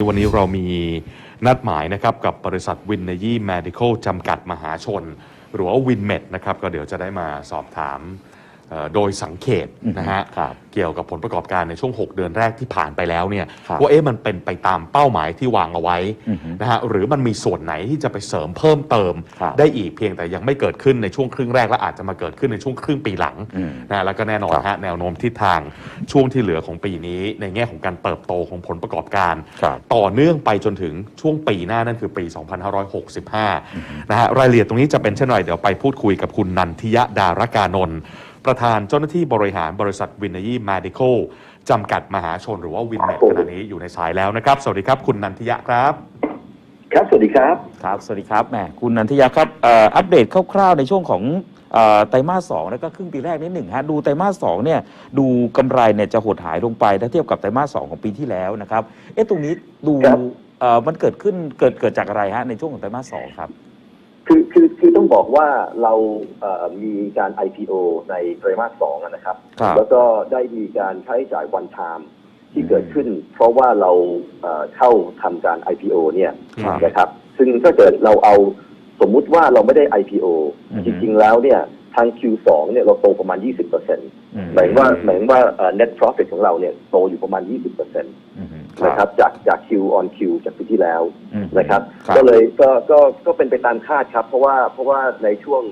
วันนี้เรามีนัดหมายนะครับกับบริษัทวินเนยี่ Medical จำกัดมหาชน หรือว่าวินเมดนะครับก็เดี๋ยวจะได้มาสอบถาม โดยสังเกตนะฮะครับเกี่ยวกับผลประกอบการในช่วง 6 เดือนแรกที่ผ่านไปแล้วเนี่ยครับว่าเอ๊ะมันเป็นไปตามเป้าหมายที่วางเอาไว้อือฮึนะฮะหรือมันมีส่วนไหนที่จะไปเสริมเพิ่มเติมครับได้อีกเพียงแต่ยังไม่เกิดขึ้นในช่วงครึ่งแรกและอาจจะมาเกิดขึ้นในช่วงครึ่งปีหลังอืมนะแล้วก็แน่นอนครับฮะแนวโน้มทิศทางช่วงที่เหลือของปีนี้ ในแง่ของการเติบโตของผลประกอบการครับต่อเนื่องไปจนถึงช่วงปีหน้านั่นคือปี 2565นะฮะรายละเอียดตรงนี้จะเป็นเช่นไรเดี๋ยวไปพูดคุยกับคุณนันทิยะดารกานนท์ ประธานเจ้าหน้าที่บริหารบริษัทวินยี่ Medical จำกัดมหาชนหรือว่าวินเมดขณะนี้อยู่ในสายแล้วนะครับ สวัสดีครับคุณนันทิยะครับ ครับ สวัสดีครับ ครับ สวัสดีครับแหมคุณนันทยาครับเอ่ออัปเดตคร่าวๆในช่วงของเอ่อไตรมาสสองแล้วก็ครึ่งปีแรกนิดหนึ่งฮะดูไตรมาสสองเนี่ยดูกำไรเนี่ยจะหดหายลงไปถ้าเทียบกับไตรมาสสองของปีที่แล้วนะครับ เอ๊ะตรงนี้ดูครับเอ่อมันเกิดขึ้นเกิดเกิดจากอะไรฮะในช่วงของไตรมาสสองครับ คือคือคือต้องบอกว่าเราเอ่อมีการ IPO ในไตรมาสสองอะนะครับ ครับแล้วก็ได้มีการใช้จ่ายวันไทม์ที่เกิดขึ้น เพราะว่าเราเอ่อเข้าทำการ IPO เนี่ยครับนะครับ ซึ่งถ้าเกิดเราเอาสมมุติว่าเราไม่ได้ IPO อือฮึ จริงๆแล้วเนี่ย ทาง Q2 เนี่ยเราโตประมาณ 20%หมายถึงว่าหมายถึงว่าเอ่อ net profit ของเราเนี่ยโตอยู่ประมาณ 20%อืมนะครับจากจาก Q on Q จากปีที่แล้วอืมนะครับครับ ก็เลยก็ก็ก็เป็นไปตามคาดครับ เพราะว่าเพราะว่าในช่วง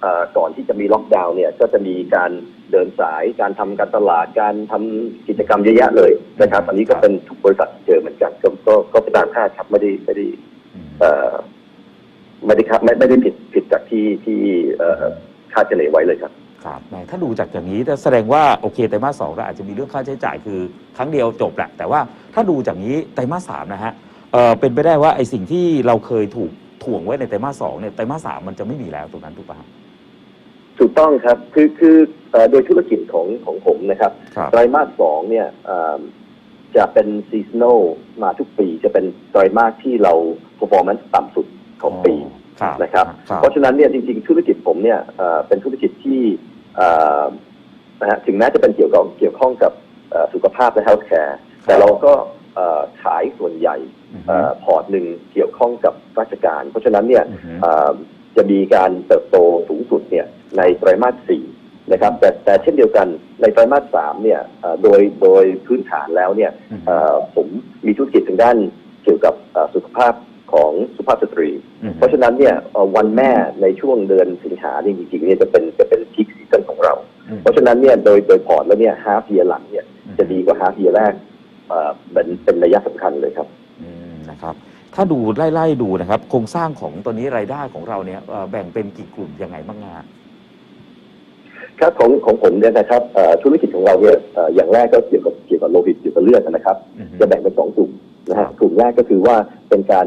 เอ่อก่อนที่จะมีล็อกดาวน์เนี่ย ก็จะมีการเดินสาย การทำการตลาด การทำกิจกรรมเยอะแยะเลยนะครับ อันนี้ก็เป็นทุกบริษัทเจอเหมือนกัน ก็ก็ก็เป็นตามคาดครับไม่ได้ไม่ได้อืมเอ่อไม่ได้ครับไม่ไม่ได้ผิดผิดจากที่ที่เอ่อ คาดคะเนไว้เลยครับครับแหมถ้าดูจากอย่างนี้แสดงว่าโอเคไตรมาสสองเราอาจจะมีเรื่องค่าใช้จ่ายคือครั้งเดียวจบแหละแต่ว่าถ้าดูจากนี้ไตรมาสสามนะฮะเออเป็นไปได้ว่าไอสิ่งที่เราเคยถูกถ่วงไว้ในไตรมาสสองเนี่ยไตรมาสสามมันจะไม่มีแล้วตรงนั้นถูกป่ะครับถูกต้องครับคือคือเอ่อโดยธุรกิจของของผมนะครับครับไตรมาสสองเนี่ยเอ่อจะเป็นซีซันอลมาทุกปีจะเป็นไตรมาสที่เรา performance ต่ำสุดของปีครับ นะครับครับ เพราะฉะนั้นเนี่ยจริงๆ ธุรกิจผมเนี่ยเอ่อเป็นธุรกิจที่เอ่อนะฮะถึงแม้จะเป็นเกี่ยวกับเกี่ยวข้องกับเอ่อสุขภาพและ healthcare แต่เราก็เอ่อขายส่วนใหญ่อือฮึเอ่อพอร์ตหนึ่งเกี่ยวข้องกับราชการ เพราะฉะนั้นเนี่ยอือฮึเอ่อจะมีการเติบโตสูงสุดเนี่ยในไตรมาสสี่นะครับแต่แต่เช่นเดียวกันในไตรมาสสามเนี่ยเอ่อโดยโดยพื้นฐานแล้วเนี่ยอือฮึเอ่อผมมีธุรกิจทางด้านเกี่ยวกับเอ่อสุขภาพ ของสุภาพสตรีอืมเพราะฉะนั้นเนี่ยเอ่อวันแม่ในช่วงเดือนสิงหาเนี่ยจริงๆเนี่ยจะเป็นจะเป็นพีคซีซันของเราอืมเพราะฉะนั้นเนี่ยโดยโดยพอร์ตแล้วเนี่ยฮาฟเยียหลังเนี่ยอืมจะดีกว่าฮาฟเยียแรกเอ่อเป็นเป็นระยะสำคัญเลยครับอืมนะครับ ถ้าดูไล่ๆดูนะครับ โครงสร้างของตัวนี้รายได้ของเราเนี่ยเอ่อแบ่งเป็นกี่กลุ่มยังไงบ้างฮะครับของของผมเนี่ยนะครับเอ่อธุรกิจของเราเนี่ยเอ่ออย่างแรกก็เกี่ยวกับเกี่ยวกับโลหิตเกี่ยวกับเลือดนะครับอือฮึจะแบ่งเป็นสองกลุ่มนะครัฮะบกลุ่มแรกก็คือว่าเป็นการ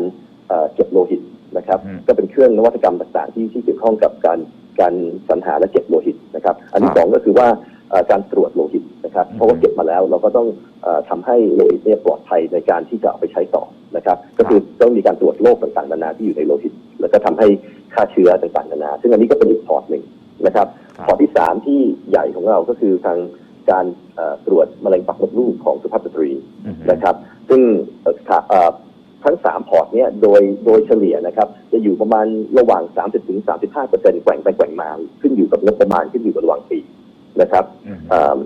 เอ่อเก็บโลหิตนะครับอืมก็เป็นเครื่องนวัตกรรมต่างๆ ที่ที่เกี่ยวข้องกับการการสรรหาและเก็บโลหิตนะครับ อันที่ครับสองก็คือว่าเอ่อการตรวจโลหิตนะครับอืมเพราะว่าเก็บมาแล้วเราก็ต้องเอ่อทำให้โลหิตเนี่ยปลอดภัยในการที่จะเอาไปใช้ต่อนะครับ ก็คือต้องมีการตรวจโรคต่างๆนานาที่อยู่ในโลหิต แล้วก็ทำให้ฆ่าเชื้อต่างๆนานา ซึ่งอันนี้ก็เป็นอีกพอร์ตหนึ่งนะครับครับพอร์ตที่สามที่ใหญ่ของเราก็คือทางการเอ่อตรวจมะเร็งปากมดลูกของสุภาพสตรีอือฮึนะครับ ซึ่งเอ่อค่ะเอ่อ ทั้งสามพอร์ตเนี่ยโดยโดยเฉลี่ยนะครับ จะอยู่ประมาณระหว่าง 30ถึง35เปอร์เซ็นต์แกว่งไปแกว่งมา ขึ้นอยู่กับงบประมาณขึ้นอยู่กับระหว่างปีนะครับอืมเอ่อ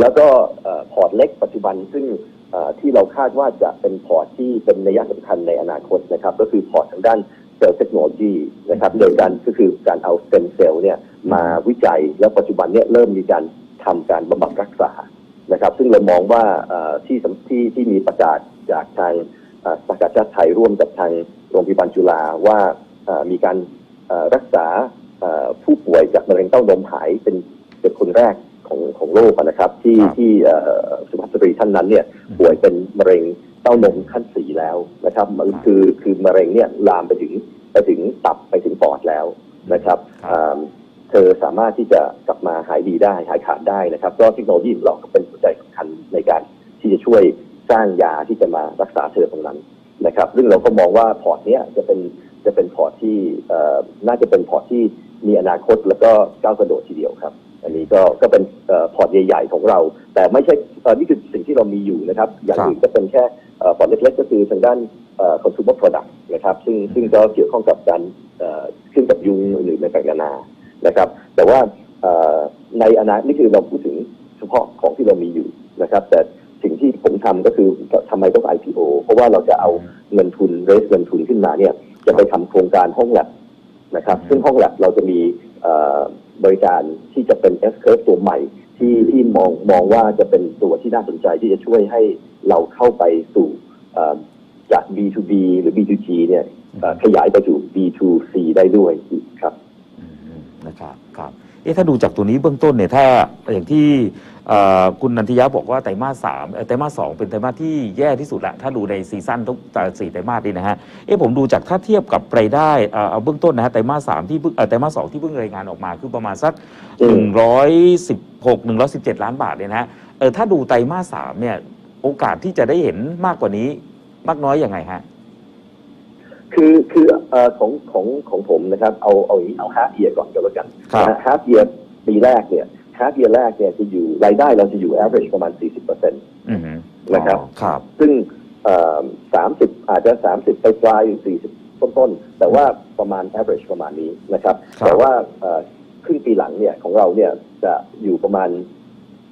แล้วก็เอ่อพอร์ตเล็กปัจจุบันซึ่งเอ่อที่เราคาดว่าจะเป็นพอร์ตที่เป็นนัยสำคัญในอนาคตนะครับ ก็คือพอร์ตทางด้านเซลล์เทคโนโลยีนะครับโดยการก็คือการเอาสเต็มเซลล์เนี่ยมาวิจัยแล้วปัจจุบันเนี่ยเริ่มมีการทำการบำบัดรักษานะครับ ซึ่งเรามองว่าเอ่อที่สำที่ที่มีประกาศจากทางเอ่อ สหการชาติไทยร่วมกับทางโรงพยาบาลจุฬาว่าเอ่อมีการเอ่อรักษาเอ่อผู้ป่วยจากมะเร็งเต้านมหายเป็นเป็นคนแรกของของโลกอะนะครับที่ครับที่เอ่อสุภาพสตรีท่านนั้นเนี่ยอืมป่วยเป็นมะเร็งเต้านมขั้นสีแล้วนะครับมันครับคือคือมะเร็งเนี่ยลามไปถึงไปถึงตับไปถึงปอดแล้วนะครับครับอ่าเธอสามารถที่จะกลับมาหายดีได้หายขาดได้นะครับก็เทคโนโลยีของเราก็เป็นหัวใจสำคัญในการที่จะช่วย สร้างยาที่จะมารักษาเธอตรงนั้นนะครับซึ่งเราก็มองว่าพอร์ตเนี้ยจะเป็นจะเป็นพอร์ตที่เอ่อน่าจะเป็นพอร์ตที่มีอนาคตแล้วก็ก้าวกระโดดทีเดียวครับ อันนี้ก็ก็เป็นเอ่อพอร์ตใหญ่ๆของเรา แต่ไม่ใช่เอ่อนี่คือสิ่งที่เรามีอยู่นะครับ อย่างครับอื่นก็เป็นแค่เอ่อพอร์ตเล็กๆก็คือทางด้านเอ่อ consumer product นะครับ ซึ่งซึ่งก็เกี่ยวข้องกับการเอ่อขึ้นกับยุงหรือในต่างๆนานานะครับ แต่ว่าเอ่อในอนาคตนี่คือเราพูดถึงเฉพาะของที่เรามีอยู่นะครับ แต่สิ่ง ที่ผมทำก็คือทำไมต้อง IPO เพราะว่าเราจะเอาเงินทุน raise เงินทุนขึ้นมาเนี่ยจะไปทำโครงการห้องแลบนะครับ ซึ่งห้องแลบเราจะมีเอ่อบริการที่จะเป็น S curve ตัวใหม่ที่ที่มองมองว่าจะเป็นตัวที่น่าสนใจที่จะช่วยให้เราเข้าไปสู่เอ่อจาก B2B หรือ B2G เนี่ยเอ่อขยายไปสู่ B2C ได้ด้วยอีกครับอืมนะครับครับเอ๊ะถ้าดูจากตัวนี้เบื้องต้นเนี่ยถ้าอย่างที่เอ่อ คุณนันทิยะบอกว่าไตรมาสสามเอ่อไตรมาสสองเป็นไตรมาสที่แย่ที่สุดละถ้าดูในซีซั่นทุกแต่สี่ไตรมาสนี่นะฮะเอ๊ะผมดูจากถ้าเทียบกับรายได้เอ่อเอาเบื้องต้นนะฮะไตรมาสสามที่เพิ่งเอ่อไตรมาสสองที่เพิ่งรายงานออกมาคือประมาณสักอืหมนึ่งร้อยสิบหกหนึ่งร้อยสิบเจ็ดล้านบาทเนี่ยนะฮะเออถ้าดูไตรมาสสามเนี่ยโอกาสที่จะได้เห็นมากกว่านี้มากน้อยยังไงฮะคือคือเอ่อของของของผมนะครับ เอาเอาอย่างนี้เอา half year ก่อนก็แล้วกันครับนะ half year ปีแรกเนี่ย half year แรกเนี่ยจะอยู่รายได้เราจะอยู่ average ประมาณ 40%เอือฮึนะครับอ๋อครับ ซึ่งสามสิบอาจจะ 30 ไปปลายสี่สิบต้นๆ แต่ว่าประมาณ average ประมาณนี้นะครับ ครับ แต่ว่าเอ่อครึ่งปีหลังเนี่ยของเราเนี่ยจะอยู่ประมาณ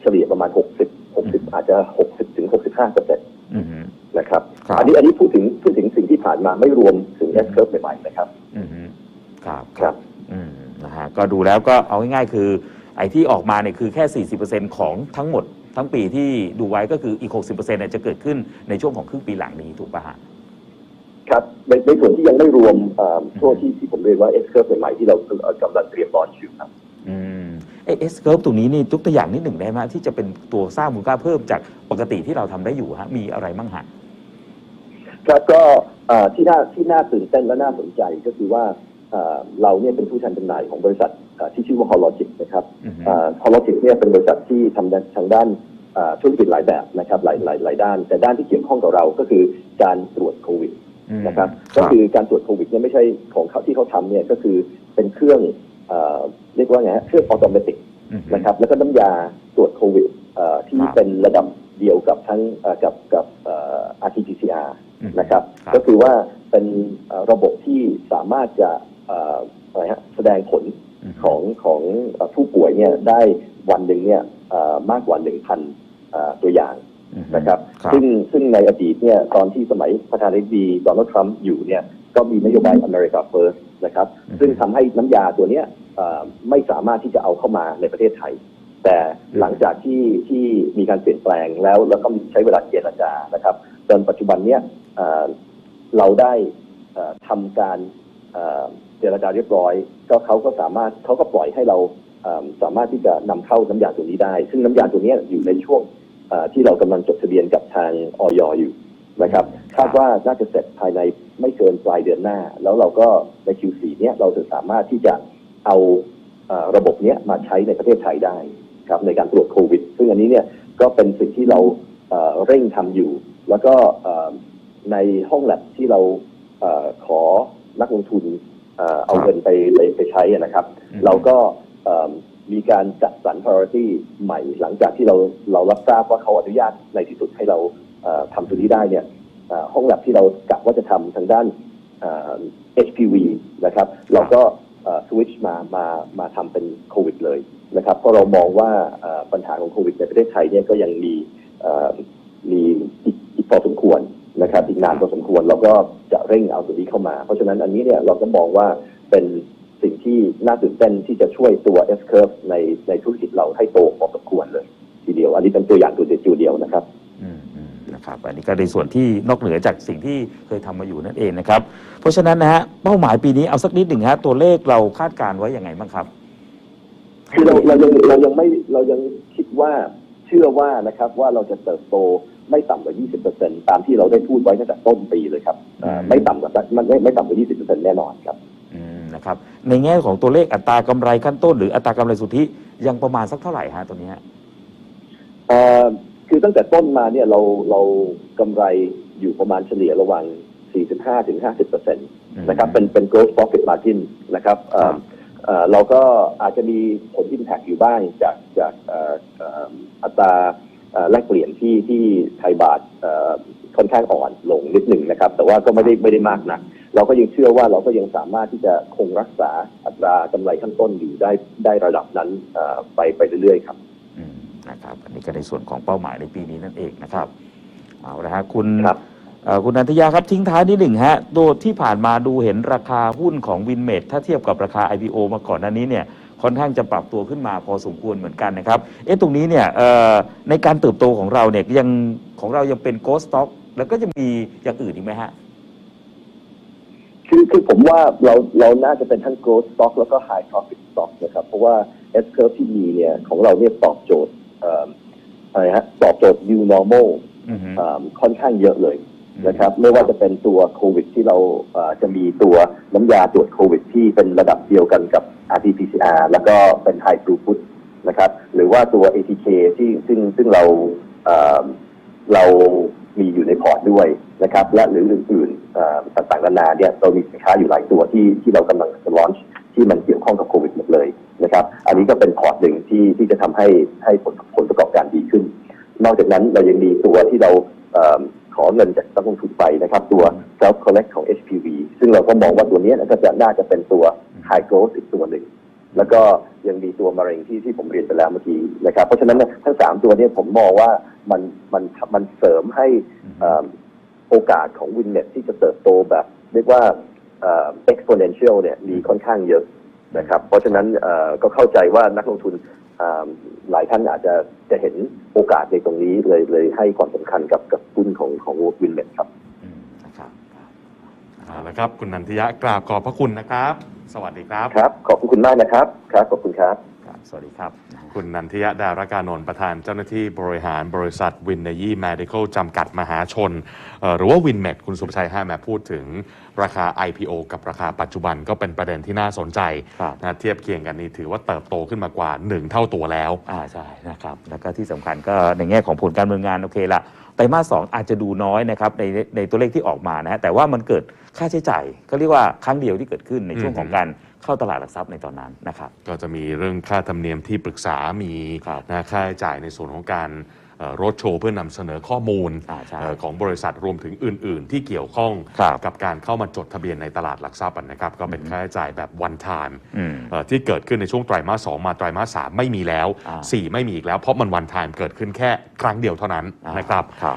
เฉลี่ยประมาณ 60 60 อาจจะ 60 ถึง 65เปอร์เซ็นต์อือฮึนะครับ ครับ อันนี้อันนี้พูดถึงพูดถึงสิ่งที่ผ่านมาไม่รวมถึง S curve ใหม่ๆนะครับ อือฮึครับ ครับ อืมนะฮะก็ดูแล้วก็เอาง่ายๆคือ ไอ้ที่ออกมาเนี่ยคือแค่ 40%ของทั้งหมดทั้งปีที่ดูไว้ก็คืออีก 60%เนี่ยจะเกิดขึ้นในช่วงของครึ่งปีหลังนี้ถูกป่ะฮะครับในในส่วนที่ยังไม่รวมเอ่อช่วงที่ที่ผมเรียกว่า S curve ใหม่ๆที่เราเอ่อกำลังเตรียมลอนอยู่ครับอืมเอสเคิร์ฟตรงนี้นี่ยกตัวอย่างนิดหนึ่งได้ไหมที่จะเป็นตัวสร้างมูลค่าเพิ่มจากปกติที่เราทำได้อยู่ฮะมีอะไรบ้างฮะครับก็เอ่อที่น่าที่น่าตื่นเต้นและน่าสนใจก็คือว่าเอ่อเราเนี่ยเป็นผู้แทนจำหน่ายของบริษัท เอ่อที่ชื่อว่า Hologic นะครับอือฮึเอ่อ Hologic เนี่ยเป็นบริษัทที่ทำด้านทางด้านเอ่อธุรกิจหลายแบบนะครับหลายหลายหลายด้าน แต่ด้านที่เกี่ยวข้องกับเราก็คือการตรวจโควิดอืมนะครับคก็รับคือการตรวจโควิดเนี่ยไม่ใช่ของเขาที่เขาทำเนี่ยก็คือเป็นเครื่องเอ่อเรียกว่าไงฮะเครื่องออโตเมติกอือฮึนะครับแล้วก็น้ำยาตรวจโควิดเอ่อที่ครับเป็นระดับเดียวกับทั้งเอ่อกับกับเอ่อ RT-PCR อืมนะครับครับ ก็คือว่าเป็นเอ่อระบบที่สามารถจะเอ่ออะไรฮะแสดงผลอือฮึ ของของเอ่อผู้ป่วยเนี่ยได้วันหนึ่งเนี่ยเอ่อมากกว่า1,000เอ่อตัวอย่างอือฮึนะครับครับซึ่งซึ่งในอดีตเนี่ยตอนที่สมัยประธานาธิบดีโดนัลด์ทรัมป์อยู่เนี่ยก็มีนโยบาย America First นะครับอืมซึ่งทำให้น้ำยาตัวเนี้ยเอ่อไม่สามารถที่จะเอาเข้ามาในประเทศไทย แต่หลังจากที่ที่มีการเปลี่ยนแปลงแล้วแล้วก็ใช้เวลาเจรจานะครับจนปัจจุบันเนี้ยเอ่อเราได้เอ่อทำการ เจรจาเรียบร้อย ก็เขาก็สามารถเขาก็ปล่อยให้เราสามารถที่จะนำเข้าน้ำยาตัวนี้ได้ ซึ่งน้ำยาตัวนี้อยู่ในช่วงที่เรากำลังจดทะเบียนกับทางออยอยู่นะครับคาดว่าน่าจะเสร็จภายในไม่เกินปลายเดือนหน้า แล้วเราก็ใน Q4 เนี้ยเราจะสามารถที่จะเอาอระบบเนี้ยมาใช้ในประเทศไทยได้ครับในการตรวจโควิด ซึ่งอันนี้เนี่ยก็เป็นสิ่งที่เราเร่งทำอยู่ แล้วก็ในห้องแลบที่เราอขอนักลงทุน เอ่อเอาครับเงินไปไปไปใช้อะนะครับอืมเราก็เอิ่มมีการจัดสรร priority ใหม่หลังจากที่เราเรารับทราบว่าเขาอนุญาตในที่สุดให้เราเอ่อทำตัวนี้ได้เนี่ยเอ่อห้องแลบที่เรากะว่าจะทำทางด้านเอ่อ HPV นะครับ เราก็สวิตช์มามามาทำเป็นโควิดเลยนะครับเพราะเรามองว่าเอ่อปัญหาของโควิดในประเทศไทยเนี่ยก็ยังมีเอ่อมีอีกอีกพอสมควร นะครับอีกนานพอสมควรเราก็จะเร่งเอาตัวนี้เข้ามา เพราะฉะนั้นอันนี้เนี่ยเราก็มองว่าเป็นสิ่งที่น่าตื่นเต้นที่จะช่วยตัว S curve ในในธุรกิจเราให้โตพอสมควรเลย ทีเดียว อันนี้เป็นตัวอย่างตัวเดียวตัวเดียวนะครับอืมอืมนะครับอันนี้ก็ในส่วนที่นอกเหนือจากสิ่งที่เคยทำมาอยู่นั่นเองนะครับ เพราะฉะนั้นนะฮะเป้าหมายปีนี้เอาสักนิดหนึ่งฮะตัวเลขเราคาดการณ์ไว้ยังไงบ้างครับ คือเราเรายังเรายังไม่เรายังคิดว่าเชื่อว่านะครับว่าเราจะเติบโต ไม่ต่ำกว่า 20%ตามที่เราได้พูดไว้ตั้งแต่ต้นปีเลยครับเอ่ออืมไม่ต่ำกว่ามันไม่ไม่ต่ำกว่า 20%แน่นอนครับอืมนะครับในแง่ของตัวเลขอัตรากำไรขั้นต้น หรืออัตรากำไรสุทธิยังประมาณสักเท่าไหร่ฮะตัวเนี้ยเอ่อคือตั้งแต่ต้นมาเนี่ยเราเรากำไรอยู่ประมาณเฉลี่ยระหว่าง 45ถึง50%นะครับเป็นเป็น gross profit margin นะครับเอ่อเอ่อเราก็อาจจะมีผล impact อยู่บ้างจากจากเอ่อเอ่ออัตราเอ่อ แลกเปลี่ยนที่ที่ไทยบาทเอ่อค่อนข้างอ่อนลงนิดหนึ่งนะครับ แต่ว่าก็ไม่ได้ไม่ได้มากนักเราก็ยังเชื่อว่าเราก็ยังสามารถที่จะคงรักษาอัตรากำไรขั้นต้นอยู่ได้ได้ระดับนั้นเอ่อไปไปเรื่อยๆครับอืมนะครับ อันนี้ก็ในส่วนของเป้าหมายในปีนี้นั่นเองนะครับเอาละฮะคุณครับเอ่อคุณนันทยาครับทิ้งท้ายนิดหนึ่งฮะโดยที่ผ่านมาดูเห็นราคาหุ้นของวินเมดถ้าเทียบกับราคา IPO มาก่อนหน้านี้เนี่ย ค่อนข้างจะปรับตัวขึ้นมาพอสมควรเหมือนกันนะครับ เอ๊ะตรงนี้เนี่ยเอ่อในการเติบโตของเราเนี่ยยังของเรายังเป็นโกสต็อกแล้วก็จะมีอย่างอื่นอีกไหมฮะคือคือผมว่าเราเราน่าจะเป็นทั้ง growth stock แล้วก็ high profit stock นะครับ เพราะว่า S curve ที่มีเนี่ยของเราเนี่ยตอบโจทย์เอ่ออะไรฮะตอบโจทย์ new normal อือฮึอ่าค่อนข้างเยอะเลย นะครับไม่ว่าจะเป็นตัวโควิดที่เราจะมีตัวน้ำยาตรวจโควิด ที่เป็นระดับเดียวกันกับ RT-PCR แล้วก็เป็น high throughput นะครับหรือว่าตัว ATK ที่ซึ่งซึ่งเราเรามีอยู่ในพอร์ตด้วยนะครับและหรืออื่นๆเอ่อต่างๆนานาเนี่ยเรามีสินค้าอยู่หลายตัวที่ที่เรากำลังจะลอนช์ที่มันเกี่ยวข้องกับโควิดหมดเลยนะครับอันนี้ก็เป็นพอร์ตหนึ่งที่ที่จะทำให้ให้ผลผลประกอบการดีขึ้น นอกจากนั้นเรายังมีตัวที่เรา ขอเงินจากนักลงทุนไปนะครับ ตัว self collect ของ HPV ซึ่งเราก็มองว่าตัวเนี้ยก็จะน่าจะเป็นตัว high growth อีกตัวหนึ่ง แล้วก็ยังมีตัวมะเร็งที่ที่ผมเรียนไปแล้วเมื่อกี้นะครับ เพราะฉะนั้นเนี่ยทั้งสามตัวเนี้ผมมองว่ามันมันมันเสริมให้เอ่อโอกาสของวินเน็ตที่จะเติบโตแบบ เรียกว่าเอ่อ exponential เนี่ยมีค่อนข้างเยอะนะครับ เพราะฉะนั้นเอ่อก็เข้าใจว่านักลงทุนเอ่อ หลายท่านอาจจะจะเห็นโอกาสในตรงนี้เลยเลยให้ความสำคัญกับกับหุ้นของของวินเน็ตครับอืมนะครับครับเอาละครับ คุณนันทยะกราบขอบพระคุณนะครับ สวัสดีครับครับ ขอบคุณมากนะครับครับขอบคุณครับครับ สวัสดีครับ คุณนันทยะดารากานนท์ประธานเจ้าหน้าที่บริหารบริษัทวินนยี่ Medical จำกัดมหาชนเอ่อหรือว่าวินเมดคุณสุภชัยห้าแมาพูดถึงราคา IPO กับราคาปัจจุบันก็เป็นประเด็นที่น่าสนใจครับนะเทียบเคียงกันนี่ถือว่าเติบโตขึ้นมากว่า 1 เท่าตัวแล้วอ่าใช่นะครับแล้วก็ที่สำคัญก็ในแง่ของผลการเมืองงานโอเคละไตรมาสสองอาจจะดูน้อยนะครับในในตัวเลขที่ออกมานะฮะแต่ว่ามันเกิดค่าใช้จ่ายก็เรียกว่าครั้งเดียวที่เกิดขึ้นในช่วงของการ เข้าตลาดหลักทรัพย์ในตอนนั้นนะครับ ก็จะมีเรื่องค่าธรรมเนียมที่ปรึกษามีครับนะค่าใช้จ่ายในส่วนของการรถโชว์เพื่อนำเสนอข้อมูลอ่าใช่เอ่อของบริษัทรวมถึงอื่น ๆ ที่เกี่ยวข้องครับกับการเข้ามาจดทะเบียนในตลาดหลักทรัพย์นะครับ ก็เป็นค่าใช้จ่ายแบบ one time อืมเอ่อที่เกิดขึ้นในช่วงไตรมาสสองมาไตรมาสสามไม่มีแล้วอ่า4ไม่มีอีกแล้ว เพราะมัน one time เกิดขึ้นแค่ครั้งเดียวเท่านั้นอ่านะครับครับ